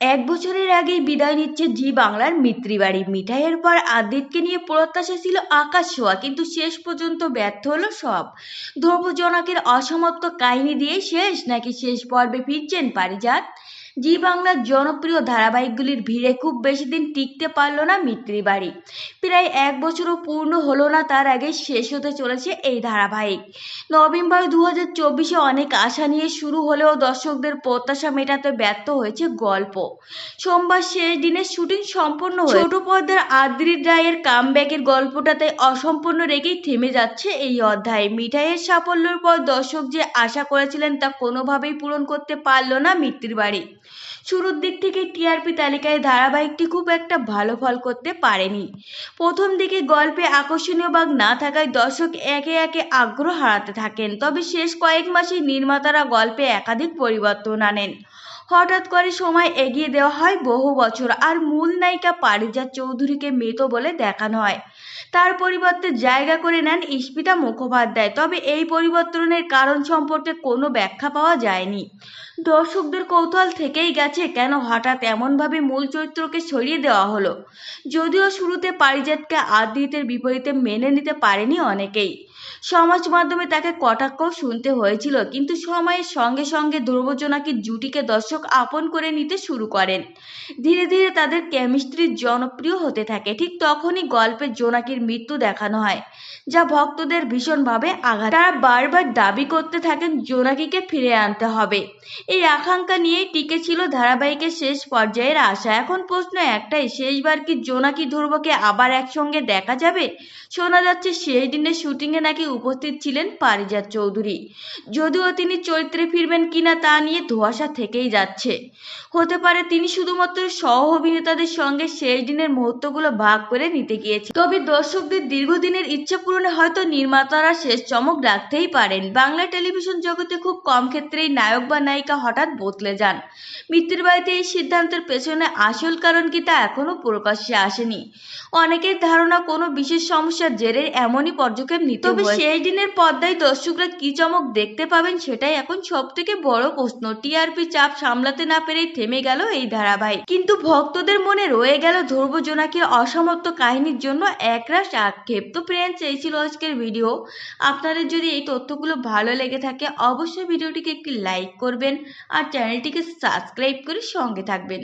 এক বছরের আগেই বিদায় নিচ্ছে জি বাংলার মিত্রিবাড়ি। মিঠাইয়ের পর আদিতকে নিয়ে প্রত্যাশা ছিল আকাশ ছোঁয়া, কিন্তু শেষ পর্যন্ত ব্যর্থ হলো সব। ধ্রুব অসমাপ্ত কাহিনী দিয়ে শেষ, নাকি শেষ পর্বে ফিরছেন পারিজাত? জি বাংলার জনপ্রিয় ধারাবাহিকগুলির ভিড়ে খুব বেশি দিন টিকতে পারল না মিত্রিবাড়ি প্রায় এক বছরও পূর্ণ হলো না তার আগে শেষ হতে চলেছে এই ধারাবাহিক। নভেম্বর দু হাজার চব্বিশে অনেক আশা নিয়ে শুরু হলেও দর্শকদের প্রত্যাশা মেটাতে ব্যর্থ হয়েছে গল্প। সোমবার শেষ দিনে শুটিং সম্পন্ন হয়ে ছোট পর্দার আদ্রির রায়ের কামব্যাকের গল্পটাতে অসম্পূর্ণ রেখেই থেমে যাচ্ছে এই অধ্যায়। মিঠাইয়ের সাফল্যের পর দর্শক যে আশা করেছিলেন তা কোনোভাবেই পূরণ করতে পারল না মিত্রির বাড়ি। শুরুর দিক থেকে টিআরপি তালিকায় ধারাবাহিকটি খুব একটা ভালো ফল করতে পারেনি। প্রথম দিকে গল্পে আকর্ষণীয় ভাগ না থাকায় দর্শক একে একে আগ্রহ হারাতে থাকেন। তবে শেষ কয়েক মাসে নির্মাতারা গল্পে একাধিক পরিবর্তন আনেন। হঠাৎ করে সময় এগিয়ে দেওয়া হয় বহু বছর আর মূল নায়িকা পারিজাত চৌধুরীকে মৃত বলে দেখানো হয়। তার পরিবর্তে জায়গা করে নেন ইস্পিতা মুখোপাধ্যায়। তবে এই পরিবর্তনের কারণ সম্পর্কে কোনো ব্যাখ্যা পাওয়া যায়নি। দর্শকদের কৌতূহল থেকেই গেছে কেন হঠাৎ এমনভাবে মূল চরিত্রকে সরিয়ে দেওয়া হলো। যদিও শুরুতে পারিজাতকে আদিতের বিপরীতে মেনে নিতে পারেনি অনেকেই। সমাজ মাধ্যমে তাকে কটাক্ষ শুনতে হয়েছিল, কিন্তু সময়ের সঙ্গে সঙ্গে ধ্রুব জোনাকির জুটিকে দর্শক আপন করে নিতে শুরু করেন। ধীরে ধীরে তাদের কেমিস্ট্রি জনপ্রিয় হতে থাকে। ঠিক তখনই গল্পের জোনাকির মৃত্যু দেখানো হয়, যা ভক্তদের ভীষণভাবে আঘাত। তারা বারবার দাবি করতে থাকেন জোনাকিকে ফিরে আনতে হবে। এই আকাঙ্ক্ষা নিয়েই টিকে ছিল ধারাবাহিকের শেষ পর্যায়ের আশা। এখন প্রশ্ন একটাই, শেষবার কি জোনাকি ধ্রুবকে আবার একসঙ্গে দেখা যাবে? শোনা যাচ্ছে সেই দিনের শুটিংয়ে নাকি উপস্থিত ছিলেন পারিজাত চৌধুরী। যদিও তিনি চরিত্রে ফিরবেন কিনা তা নিয়ে ধোঁয়াশা থেকেই যাচ্ছে। হতে পারে তিনি শুধুমাত্র সহ অভিনেতাদের সঙ্গে শেষ দিনের মুহূর্তগুলো ভাগ করে নিতে গিয়েছে তবে দর্শকদের দীর্ঘদিনের ইচ্ছা পূরণে হয়তো নির্মাতারা শেষ চমক রাখতেই পারেন। বাংলা টেলিভিশন জগতে খুব কম ক্ষেত্রেই নায়ক বা নায়িকা হঠাৎ বদলে যান। মৃত্যুর বাড়িতে এই সিদ্ধান্তের পেছনে আসল কারণ কি তা এখনও প্রকাশ্যে আসেনি। অনেকের ধারণা কোনো বিশেষ সমস্যার জেরে এমনই পর্যক্ষেপ নিতে তবে সেই দিনের পর্দায় দর্শকরা কি চমক দেখতে পাবেন সেটাই এখন সব থেকে বড় প্রশ্ন। টিআরপি চাপ সামলাতে না পেরেই থেমে গেল এই ধারাবাহিক। কিন্তু ভক্তদের মনে রয়ে গেল ধ্রুব জোনাকির অসমাপ্ত কাহিনীর জন্য একরাশ আক্ষেপ। তো ফ্রেন্ডস এই ছিল আজকের ভিডিও আপনাদের যদি এই তথ্যগুলো ভালো লেগে থাকে অবশ্যই ভিডিওটিকে একটি লাইক করবেন। আর চ্যানেলটিকে সাবস্ক্রাইব করে সঙ্গে থাকবেন।